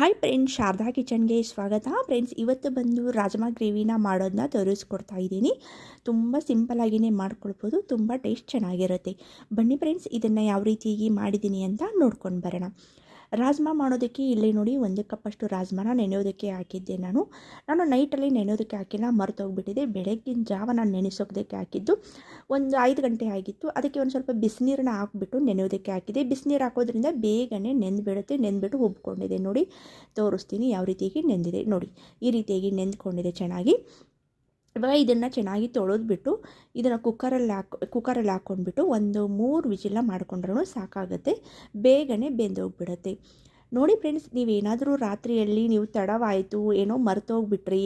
Hi friends, Sharada ಕಿಚನ್ಗೆ ಸ್ವಾಗತ. Friends, ಇವತ್ತು ಬಂದು ರಾಜ್ಮಾ ಗ್ರೇವಿನ ಮಾಡೋದನ್ನ ತೋರಿಸ್ಕೊಡ್ತಾ ಇದ್ದೀನಿ. ತುಂಬ ಸಿಂಪಲಾಗಿಯೇ ಮಾಡ್ಕೊಳ್ಬೋದು, ತುಂಬ ಟೇಸ್ಟ್ ಚೆನ್ನಾಗಿರುತ್ತೆ. ಬನ್ನಿ ಫ್ರೆಂಡ್ಸ್, ಇದನ್ನು ಯಾವ ರೀತಿಯಾಗಿ ಮಾಡಿದ್ದೀನಿ ಅಂತ ನೋಡ್ಕೊಂಡು ಬರೋಣ. ರಾಜ್ಮಾ ಮಾಡೋದಕ್ಕೆ ಇಲ್ಲಿ ನೋಡಿ ಒಂದು ಕಪ್ಪಷ್ಟು ರಾಜ್ಮಾನ ನೆನೆಯೋದಕ್ಕೆ ಹಾಕಿದ್ದೆ ನಾನು. ನಾನು ನೈಟಲ್ಲಿ ನೆನೆಯೋದಕ್ಕೆ ಹಾಕಿಲ್ಲ, ಮರೆತೋಗ್ಬಿಟ್ಟಿದೆ. ಬೆಳಗ್ಗಿನ ಜಾವ ನಾನು ನೆನೆಸೋದಕ್ಕೆ ಹಾಕಿದ್ದು ಒಂದು ಐದು ಗಂಟೆ ಆಗಿತ್ತು. ಅದಕ್ಕೆ ಒಂದು ಸ್ವಲ್ಪ ಬಿಸಿನೀರನ್ನ ಹಾಕ್ಬಿಟ್ಟು ನೆನೆಯೋದಕ್ಕೆ ಹಾಕಿದೆ. ಬಿಸಿನೀರು ಹಾಕೋದ್ರಿಂದ ಬೇಗನೆ ನೆಂದುಬಿಡುತ್ತೆ, ನೆಂದ್ಬಿಟ್ಟು ಉಬ್ಕೊಂಡಿದೆ. ನೋಡಿ, ತೋರಿಸ್ತೀನಿ ಯಾವ ರೀತಿಯಾಗಿ ನೆಂದಿದೆ. ನೋಡಿ, ಈ ರೀತಿಯಾಗಿ ನೆಂದ್ಕೊಂಡಿದೆ ಚೆನ್ನಾಗಿ. ಇವಾಗ ಇದನ್ನು ಚೆನ್ನಾಗಿ ತೊಳೆದ್ಬಿಟ್ಟು ಇದನ್ನು ಕುಕ್ಕರಲ್ಲಿ ಹಾಕೊ, ಕುಕ್ಕರಲ್ಲಿ ಹಾಕ್ಕೊಂಡ್ಬಿಟ್ಟು ಒಂದು ಮೂರು ವಿಜಿಲ ಮಾಡ್ಕೊಂಡ್ರೂ ಸಾಕಾಗುತ್ತೆ. ಬೇಗನೆ ಬೆಂದೋಗ್ಬಿಡುತ್ತೆ. ನೋಡಿ ಫ್ರೆಂಡ್ಸ್ ನೀವೇನಾದರೂ ರಾತ್ರಿಯಲ್ಲಿ ನೀವು ತಡವಾಯಿತು, ಏನೋ ಮರ್ತೋಗ್ಬಿಟ್ರಿ,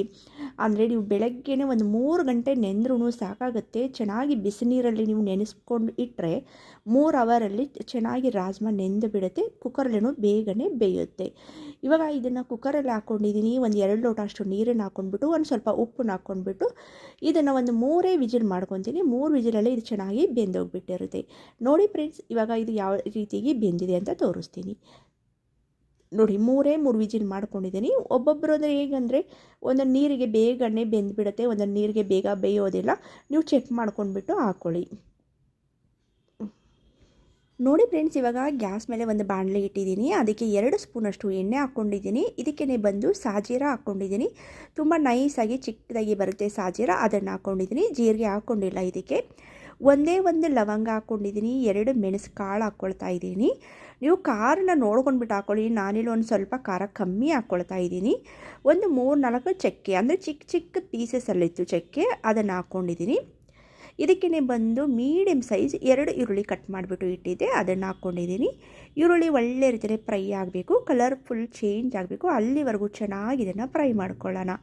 ಅಂದರೆ ನೀವು ಬೆಳಗ್ಗೆನೇ ಒಂದು ಮೂರು ಗಂಟೆ ನೆಂದ್ರೂ ಸಾಕಾಗುತ್ತೆ, ಚೆನ್ನಾಗಿ ಬಿಸಿನೀರಲ್ಲಿ ನೀವು ನೆನೆಸ್ಕೊಂಡು ಇಟ್ಟರೆ ಮೂರು ಅವರಲ್ಲಿ ಚೆನ್ನಾಗಿ ರಾಜ್ಮಾ ನೆಂದು ಬಿಡುತ್ತೆ ಕುಕ್ಕರ್ಲೇನು ಬೇಗನೆ ಬೇಯುತ್ತೆ. ಇವಾಗ ಇದನ್ನು ಕುಕ್ಕರಲ್ಲಿ ಹಾಕ್ಕೊಂಡಿದ್ದೀನಿ ಒಂದು ಎರಡು ಲೋಟ ಅಷ್ಟು ನೀರನ್ನು ಹಾಕ್ಕೊಂಡ್ಬಿಟ್ಟು ಒಂದು ಸ್ವಲ್ಪ ಉಪ್ಪನ್ನು ಹಾಕ್ಕೊಂಡ್ಬಿಟ್ಟು ಇದನ್ನು ಒಂದು ಮೂರೇ ವಿಜಿಲ್ ಮಾಡ್ಕೊತೀನಿ, ಮೂರು ವಿಜಿಲಲ್ಲಿ ಇದು ಚೆನ್ನಾಗಿ ಬೆಂದೋಗ್ಬಿಟ್ಟಿರುತ್ತೆ. ನೋಡಿ ಫ್ರೆಂಡ್ಸ್ ಇವಾಗ ಇದು ಯಾವ ರೀತಿಗೆ ಬೆಂದಿದೆ ಅಂತ ತೋರಿಸ್ತೀನಿ. ನೋಡಿ, ಮೂರೇ ಮೂರು ವಿಜಿಲ್ ಮಾಡ್ಕೊಂಡಿದ್ದೀನಿ. ಒಬ್ಬೊಬ್ಬರು ಅಂದರೆ ಹೇಗಂದರೆ, ಒಂದೊಂದು ನೀರಿಗೆ ಬೇಗನೆ ಬೆಂದುಬಿಡುತ್ತೆ, ಒಂದೊಂದು ನೀರಿಗೆ ಬೇಗ ಬೇಯೋದಿಲ್ಲ. ನೀವು ಚೆಕ್ ಮಾಡ್ಕೊಂಡ್ಬಿಟ್ಟು ಹಾಕ್ಕೊಳ್ಳಿ ನೋಡಿ ಫ್ರೆಂಡ್ಸ್ ಇವಾಗ ಗ್ಯಾಸ್ ಮೇಲೆ ಒಂದು ಬಾಣಲೆ ಇಟ್ಟಿದ್ದೀನಿ. ಅದಕ್ಕೆ ಎರಡು ಸ್ಪೂನಷ್ಟು ಎಣ್ಣೆ ಹಾಕ್ಕೊಂಡಿದ್ದೀನಿ. ಇದಕ್ಕೆ ಬಂದು ಸಾಜೀರ ಹಾಕ್ಕೊಂಡಿದ್ದೀನಿ. ತುಂಬ ನೈಸಾಗಿ ಚಿಕ್ಕದಾಗಿ ಬರುತ್ತೆ ಸಾಜೀರ. ಅದನ್ನು ಹಾಕ್ಕೊಂಡಿದ್ದೀನಿ. ಜೀರಿಗೆ ಹಾಕ್ಕೊಂಡಿಲ್ಲ ಇದಕ್ಕೆ. ಒಂದೇ ಒಂದು ಲವಂಗ ಹಾಕ್ಕೊಂಡಿದ್ದೀನಿ. ಎರಡು ಮೆಣಸು ಕಾಳು ಹಾಕ್ಕೊಳ್ತಾ ಇದ್ದೀನಿ. ನೀವು ಖಾರನ ನೋಡ್ಕೊಂಡ್ಬಿಟ್ಟು ಹಾಕೊಳ್ಳಿ. ನಾನಿಲ್ಲಿ ಒಂದು ಸ್ವಲ್ಪ ಖಾರ ಕಮ್ಮಿ ಹಾಕ್ಕೊಳ್ತಾ ಇದ್ದೀನಿ. ಒಂದು ಮೂರು ನಾಲ್ಕು ಚಕ್ಕೆ, ಅಂದರೆ ಚಿಕ್ಕ ಚಿಕ್ಕ ಪೀಸಸಲ್ಲಿತ್ತು ಚಕ್ಕೆ, ಅದನ್ನು ಹಾಕ್ಕೊಂಡಿದ್ದೀನಿ ಇದಕ್ಕೇ ಬಂದು ಮೀಡಿಯಮ್ ಸೈಜ್ ಎರಡು ಈರುಳ್ಳಿ ಕಟ್ ಮಾಡಿಬಿಟ್ಟು ಇಟ್ಟಿದ್ದೆ, ಅದನ್ನು ಹಾಕ್ಕೊಂಡಿದ್ದೀನಿ ಈರುಳ್ಳಿ ಒಳ್ಳೆ ರೀತಿಯಲ್ಲಿ ಫ್ರೈ ಆಗಬೇಕು ಕಲರ್ಫುಲ್ ಚೇಂಜ್ ಆಗಬೇಕು. ಅಲ್ಲಿವರೆಗೂ ಚೆನ್ನಾಗಿ ಇದನ್ನು ಫ್ರೈ ಮಾಡ್ಕೊಳ್ಳೋಣ.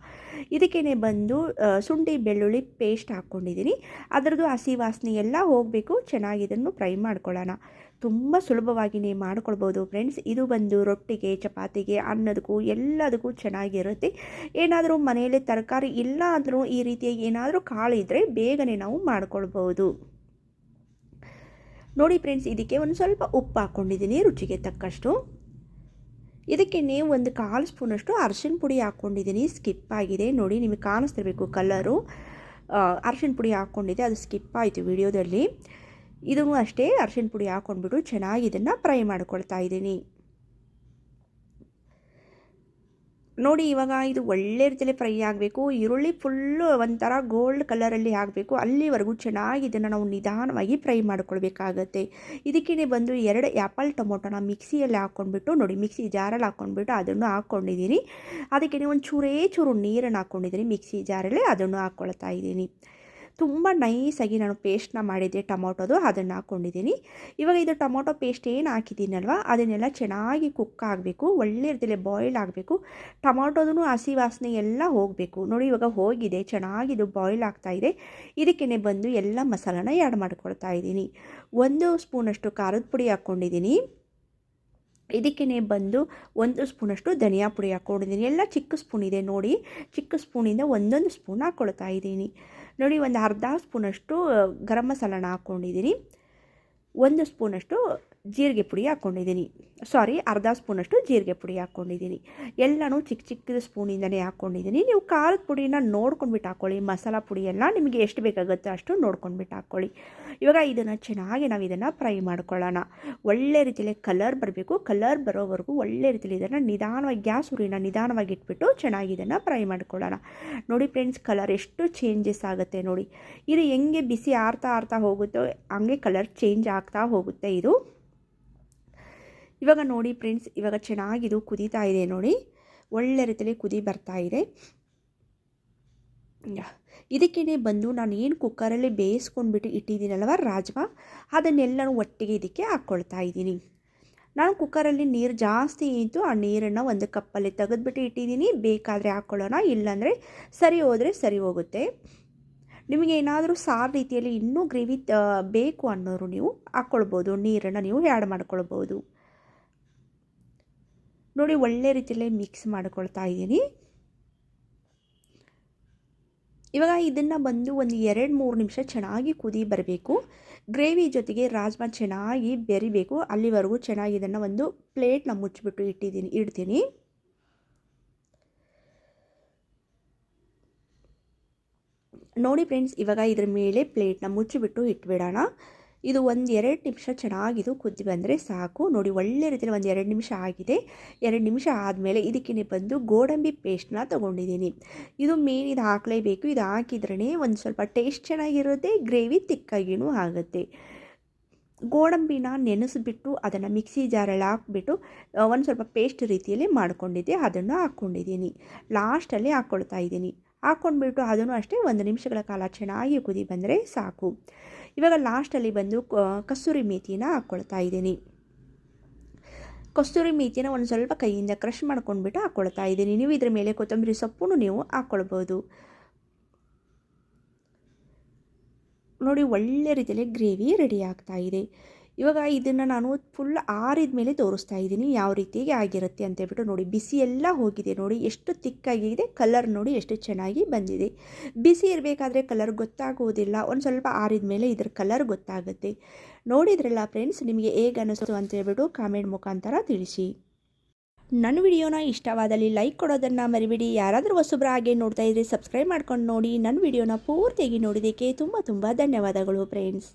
ಇದಕ್ಕೇ ಬಂದು ಶುಂಠಿ, ಬೆಳ್ಳುಳ್ಳಿ ಪೇಸ್ಟ್ ಹಾಕ್ಕೊಂಡಿದ್ದೀನಿ ಅದರದ್ದು ಹಸಿ ವಾಸನೆ ಎಲ್ಲ ಹೋಗಬೇಕು, ಚೆನ್ನಾಗಿ ಇದನ್ನು ಫ್ರೈ ಮಾಡ್ಕೊಳ್ಳೋಣ. ತುಂಬ ಸುಲಭವಾಗಿಯೇ ಮಾಡ್ಕೊಳ್ಬೋದು ಫ್ರೆಂಡ್ಸ್ ಇದು ಬಂದು ರೊಟ್ಟಿಗೆ, ಚಪಾತಿಗೆ, ಅನ್ನದಕ್ಕೂ ಎಲ್ಲದಕ್ಕೂ ಚೆನ್ನಾಗಿರುತ್ತೆ. ಏನಾದರೂ ಮನೆಯಲ್ಲಿ ತರಕಾರಿ ಇಲ್ಲ ಅಂದರೂ ಈ ರೀತಿಯಾಗಿ ಏನಾದರೂ ಕಾಳು ಇದ್ದರೆ ಬೇಗನೆ ನಾವು ಮಾಡ್ಕೊಳ್ಬೋದು. ನೋಡಿ ಫ್ರೆಂಡ್ಸ್ ಇದಕ್ಕೆ ಒಂದು ಸ್ವಲ್ಪ ಉಪ್ಪು ಹಾಕ್ಕೊಂಡಿದ್ದೀನಿ ರುಚಿಗೆ ತಕ್ಕಷ್ಟು. ಇದಕ್ಕೆ ನೀವು ಒಂದು ಕಾಲು ಸ್ಪೂನಷ್ಟು ಅರಶಿನ ಪುಡಿ ಹಾಕ್ಕೊಂಡಿದ್ದೀನಿ ಸ್ಕಿಪ್ ಆಗಿದೆ. ನೋಡಿ ನಿಮಗೆ ಕಾಣಿಸ್ತಿರ್ಬೇಕು ಕಲರು ಅರಶಿನ ಪುಡಿ ಹಾಕ್ಕೊಂಡಿದೆ ಅದು ಸ್ಕಿಪ್ ಆಯಿತು ವಿಡಿಯೋದಲ್ಲಿ ಇದನ್ನು ಅಷ್ಟೇ ಅರಶಿನ ಪುಡಿ ಹಾಕ್ಕೊಂಡ್ಬಿಟ್ಟು ಚೆನ್ನಾಗಿ ಇದನ್ನು ಫ್ರೈ ಮಾಡ್ಕೊಳ್ತಾ ಇದ್ದೀನಿ. ನೋಡಿ, ಇವಾಗ ಇದು ಒಳ್ಳೆ ರೀತಿಯಲ್ಲಿ ಫ್ರೈ ಆಗಬೇಕು. ಈರುಳ್ಳಿ ಫುಲ್ಲು ಒಂಥರ ಗೋಲ್ಡ್ ಕಲರಲ್ಲಿ ಆಗಬೇಕು ಅಲ್ಲಿವರೆಗೂ ಚೆನ್ನಾಗಿ ಇದನ್ನು ನಾವು ನಿಧಾನವಾಗಿ ಫ್ರೈ ಮಾಡ್ಕೊಳ್ಬೇಕಾಗತ್ತೆ. ಇದಕ್ಕೇ ಬಂದು ಎರಡು ಆ್ಯಪಲ್ ಟೊಮೊಟೊನ ಮಿಕ್ಸಿಯಲ್ಲಿ ಹಾಕ್ಕೊಂಡ್ಬಿಟ್ಟು ನೋಡಿ, ಮಿಕ್ಸಿ ಜಾರಲ್ಲಿ ಹಾಕ್ಕೊಂಡ್ಬಿಟ್ಟು ಅದನ್ನು ಹಾಕ್ಕೊಂಡಿದ್ದೀನಿ ಅದಕ್ಕೆ ಒಂದು ಚೂರೇ ಚೂರು ನೀರನ್ನು ಹಾಕ್ಕೊಂಡಿದ್ದೀನಿ ಮಿಕ್ಸಿ ಜಾರಲ್ಲಿ ಅದನ್ನು ಹಾಕ್ಕೊಳ್ತಾ ಇದ್ದೀನಿ. ತುಂಬ ನೈಸಾಗಿ ನಾನು ಪೇಸ್ಟ್ನ ಮಾಡಿದ್ದೆ ಟೊಮೊಟೊದು, ಅದನ್ನು ಹಾಕ್ಕೊಂಡಿದ್ದೀನಿ. ಇವಾಗ ಇದು ಟೊಮೊಟೊ ಪೇಸ್ಟ್ ಏನು ಹಾಕಿದ್ದೀನಲ್ವ, ಅದನ್ನೆಲ್ಲ ಚೆನ್ನಾಗಿ ಕುಕ್ ಆಗಬೇಕು ಒಳ್ಳೆ ರೀತಿಯಲ್ಲಿ ಬಾಯ್ಲ್ ಆಗಬೇಕು ಟೊಮೊಟೊದೂ ಹಸಿ ವಾಸನೆ ಎಲ್ಲ ಹೋಗಬೇಕು. ನೋಡಿ, ಇವಾಗ ಹೋಗಿದೆ, ಚೆನ್ನಾಗಿ ಇದು ಬಾಯ್ಲ್ ಇದೆ. ಇದಕ್ಕೇ ಬಂದು ಎಲ್ಲ ಮಸಾಲನ ಆ್ಯಡ್ ಮಾಡ್ಕೊಳ್ತಾ ಇದ್ದೀನಿ. ಒಂದು ಸ್ಪೂನಷ್ಟು ಖಾರದ ಪುಡಿ ಹಾಕ್ಕೊಂಡಿದ್ದೀನಿ. ಇದಕ್ಕೇ ಬಂದು ಒಂದು ಸ್ಪೂನಷ್ಟು ಧನಿಯಾ ಪುಡಿ ಹಾಕ್ಕೊಂಡಿದ್ದೀನಿ. ಎಲ್ಲ ಚಿಕ್ಕ ಸ್ಪೂನ್ ಇದೆ ನೋಡಿ. ಚಿಕ್ಕ ಸ್ಪೂನಿಂದ ಒಂದೊಂದು ಸ್ಪೂನ್ ಹಾಕ್ಕೊಳ್ತಾ ಇದ್ದೀನಿ. ನೋಡಿ, ಒಂದು ಅರ್ಧ ಸ್ಪೂನಷ್ಟು ಗರಂ ಮಸಾಲನ ಹಾಕ್ಕೊಂಡಿದ್ದೀನಿ. ಒಂದು ಸ್ಪೂನಷ್ಟು ಜೀರಿಗೆ ಪುಡಿ ಹಾಕ್ಕೊಂಡಿದ್ದೀನಿ ಸಾರಿ ಅರ್ಧ ಸ್ಪೂನಷ್ಟು ಜೀರಿಗೆ ಪುಡಿ ಹಾಕ್ಕೊಂಡಿದ್ದೀನಿ ಎಲ್ಲನೂ ಚಿಕ್ಕ ಚಿಕ್ಕದ ಸ್ಪೂನಿಂದನೇ ಹಾಕ್ಕೊಂಡಿದ್ದೀನಿ ನೀವು ಖಾರದ ಪುಡಿನ ನೋಡ್ಕೊಂಡ್ಬಿಟ್ಟು ಹಾಕ್ಕೊಳ್ಳಿ ಮಸಾಲ ಪುಡಿ ಎಲ್ಲ ನಿಮಗೆ ಎಷ್ಟು ಬೇಕಾಗುತ್ತೋ ಅಷ್ಟು ನೋಡ್ಕೊಂಡ್ಬಿಟ್ಟು ಹಾಕ್ಕೊಳ್ಳಿ ಇವಾಗ ಇದನ್ನು ಚೆನ್ನಾಗಿ ನಾವು ಇದನ್ನು ಫ್ರೈ ಮಾಡ್ಕೊಳ್ಳೋಣ. ಒಳ್ಳೆ ರೀತಿಯಲ್ಲಿ ಕಲರ್ ಬರಬೇಕು. ಕಲರ್ ಬರೋವರೆಗೂ ಒಳ್ಳೆ ರೀತಿಯಲ್ಲಿ ಇದನ್ನು ನಿಧಾನವಾಗಿ ಗ್ಯಾಸ್ ಉರಿನ ನಿಧಾನವಾಗಿ ಇಟ್ಬಿಟ್ಟು ಚೆನ್ನಾಗಿ ಇದನ್ನು ಫ್ರೈ ಮಾಡ್ಕೊಳ್ಳೋಣ. ನೋಡಿ ಫ್ರೆಂಡ್ಸ್, ಕಲರ್ ಎಷ್ಟು ಚೇಂಜಸ್ ಆಗುತ್ತೆ ನೋಡಿ. ಇದು ಹೆಂಗೆ ಬಿಸಿ ಆರ್ತಾ ಆರ್ತಾ ಹೋಗುತ್ತೋ ಹಂಗೆ ಕಲರ್ ಚೇಂಜ್ ಆಗ್ತಾ ಹೋಗುತ್ತೆ ಇದು. ಇವಾಗ ನೋಡಿ ಫ್ರೆಂಡ್ಸ್, ಇವಾಗ ಚೆನ್ನಾಗಿದು ಕುದೀತಾ ಇದೆ ನೋಡಿ. ಒಳ್ಳೆ ರೀತಿಯಲ್ಲಿ ಕುದಿ ಬರ್ತಾ ಇದೆ. ಇದಕ್ಕೇ ಬಂದು ನಾನು ಏನು ಕುಕ್ಕರಲ್ಲಿ ಬೇಯಿಸ್ಕೊಂಡ್ಬಿಟ್ಟು ಇಟ್ಟಿದ್ದೀನಲ್ವ ರಾಜ್ಮಾ, ಅದನ್ನೆಲ್ಲನೂ ಒಟ್ಟಿಗೆ ಇದಕ್ಕೆ ಹಾಕ್ಕೊಳ್ತಾ ಇದ್ದೀನಿ. ನಾನು ಕುಕ್ಕರಲ್ಲಿ ನೀರು ಜಾಸ್ತಿ ಇತ್ತು, ಆ ನೀರನ್ನು ಒಂದು ಕಪ್ಪಲ್ಲಿ ತೆಗೆದುಬಿಟ್ಟು ಇಟ್ಟಿದ್ದೀನಿ. ಬೇಕಾದರೆ ಹಾಕ್ಕೊಳ್ಳೋಣ, ಇಲ್ಲಾಂದರೆ ಸರಿ ಹೋದರೆ ಸರಿ ಹೋಗುತ್ತೆ. ನಿಮಗೆ ಏನಾದರೂ ಸಾರು ರೀತಿಯಲ್ಲಿ ಇನ್ನೂ ಗ್ರೇವಿ ಬೇಕು ಅನ್ನೋರು ನೀವು ಹಾಕ್ಕೊಳ್ಬೋದು, ನೀರನ್ನು ನೀವು ಆ್ಯಡ್ ಮಾಡ್ಕೊಳ್ಬೋದು. ನೋಡಿ ಒಳ್ಳೆ ರೀತಿಯಲ್ಲಿ ಮಿಕ್ಸ್ ಮಾಡ್ಕೊಳ್ತಾ ಇದ್ದೀನಿ. ಇವಾಗ ಇದನ್ನು ಬಂದು ಒಂದು ಎರಡು ಮೂರು ನಿಮಿಷ ಚೆನ್ನಾಗಿ ಕುದಿ ಬರಬೇಕು. ಗ್ರೇವಿ ಜೊತೆಗೆ ರಾಜ್ಮಾ ಚೆನ್ನಾಗಿ ಬೆರಿಬೇಕು. ಅಲ್ಲಿವರೆಗೂ ಚೆನ್ನಾಗಿ ಇದನ್ನು ಒಂದು ಪ್ಲೇಟ್ನ ಮುಚ್ಚಿಬಿಟ್ಟು ಇಟ್ಟಿದ್ದೀನಿ, ಇಡ್ತೀನಿ. ನೋಡಿ ಫ್ರೆಂಡ್ಸ್ ಇವಾಗ ಇದರ ಮೇಲೆ ಪ್ಲೇಟ್ನ ಮುಚ್ಚಿಬಿಟ್ಟು ಇಟ್ಬಿಡೋಣ. ಇದು ಒಂದು ಎರಡು ನಿಮಿಷ ಚೆನ್ನಾಗಿದು ಕುದ್ದು ಬಂದರೆ ಸಾಕು. ನೋಡಿ, ಒಳ್ಳೆ ರೀತಿಯಲ್ಲಿ ಒಂದು ಎರಡು ನಿಮಿಷ ಆಗಿದೆ. ಎರಡು ನಿಮಿಷ ಆದಮೇಲೆ ಇದಕ್ಕೆ ಬಂದು ಗೋಡಂಬಿ ಪೇಸ್ಟ್ನ ತೊಗೊಂಡಿದ್ದೀನಿ. ಇದು ಮೇನ್ ಇದು ಹಾಕಲೇಬೇಕು. ಇದು ಹಾಕಿದ್ರೇ ಒಂದು ಸ್ವಲ್ಪ ಟೇಸ್ಟ್ ಚೆನ್ನಾಗಿರುತ್ತೆ ಗ್ರೇವಿ ತಿಕ್ಕಾಗಿಯೂ ಆಗುತ್ತೆ. ಗೋಡಂಬಿನ ನೆನೆಸಿಬಿಟ್ಟು ಅದನ್ನು ಮಿಕ್ಸಿ ಜಾರಲ್ಲಿ ಹಾಕ್ಬಿಟ್ಟು ಒಂದು ಸ್ವಲ್ಪ ಪೇಸ್ಟ್ ರೀತಿಯಲ್ಲಿ ಮಾಡ್ಕೊಂಡಿದ್ದೆ. ಅದನ್ನು ಹಾಕ್ಕೊಂಡಿದ್ದೀನಿ ಲಾಸ್ಟಲ್ಲಿ ಹಾಕ್ಕೊಳ್ತಾ ಇದ್ದೀನಿ. ಹಾಕ್ಕೊಂಡ್ಬಿಟ್ಟು ಅದನ್ನು ಅಷ್ಟೇ ಒಂದು ನಿಮಿಷಗಳ ಕಾಲ ಚೆನ್ನಾಗಿ ಕುದಿ ಬಂದರೆ ಸಾಕು. ಇವಾಗ ಲಾಸ್ಟಲ್ಲಿ ಬಂದು ಕಸ್ತೂರಿ ಮೇಥಿನ ಹಾಕ್ಕೊಳ್ತಾ ಇದ್ದೀನಿ. ಕಸ್ತೂರಿ ಮೇಥಿನ ಒಂದು ಸ್ವಲ್ಪ ಕೈಯಿಂದ ಕ್ರಷ್ ಮಾಡ್ಕೊಂಡ್ಬಿಟ್ಟು ಹಾಕ್ಕೊಳ್ತಾ ಇದ್ದೀನಿ. ನೀವು ಇದ್ರ ಮೇಲೆ ಕೊತ್ತಂಬರಿ ಸೊಪ್ಪು ನೀವು ಹಾಕ್ಕೊಳ್ಬೋದು ನೋಡಿ, ಒಳ್ಳೆ ರೀತಿಯಲ್ಲಿ ಗ್ರೇವಿ ರೆಡಿ ಆಗ್ತಾ ಇದೆ. ಇವಾಗ ಇದನ್ನು ನಾನು ಫುಲ್ ಆರಿದ ಮೇಲೆ ತೋರಿಸ್ತಾ ಇದ್ದೀನಿ, ಯಾವ ರೀತಿಯಾಗಿ ಆಗಿರುತ್ತೆ ಅಂತ ಹೇಳ್ಬಿಟ್ಟು ನೋಡಿ. ಬಿಸಿ ಎಲ್ಲ ಹೋಗಿದೆ ನೋಡಿ, ಎಷ್ಟು ತಿಕ್ಕಾಗಿದೆ ಕಲರ್ ನೋಡಿ ಎಷ್ಟು ಚೆನ್ನಾಗಿ ಬಂದಿದೆ. ಬಿಸಿ ಇರಬೇಕಾದ್ರೆ ಕಲರ್ ಗೊತ್ತಾಗುವುದಿಲ್ಲ ಒಂದು ಸ್ವಲ್ಪ ಆರಿದ ಮೇಲೆ ಇದ್ರ ಕಲರ್ ಗೊತ್ತಾಗುತ್ತೆ. ನೋಡಿದ್ರಲ್ಲ ಫ್ರೆಂಡ್ಸ್ ನಿಮಗೆ ಹೇಗೆ ಅನ್ನಿಸ್ತು ಅಂತ ಹೇಳ್ಬಿಟ್ಟು ಕಾಮೆಂಟ್ ಮುಖಾಂತರ ತಿಳಿಸಿ. ನನ್ನ ವಿಡಿಯೋನ ಇಷ್ಟವಾದಲ್ಲಿ ಲೈಕ್ ಕೊಡೋದನ್ನು ಮರಿಬೇಡಿ. ಯಾರಾದರೂ ಹೊಸಬ್ರ ಹಾಗೆ ನೋಡ್ತಾ ಇದ್ರೆ ಸಬ್ಸ್ಕ್ರೈಬ್ ಮಾಡ್ಕೊಂಡು ನೋಡಿ. ನನ್ನ ವಿಡಿಯೋನ ಪೂರ್ತಿಯಾಗಿ ನೋಡಿದ್ದಕ್ಕೆ ತುಂಬ ತುಂಬ ಧನ್ಯವಾದಗಳು ಫ್ರೆಂಡ್ಸ್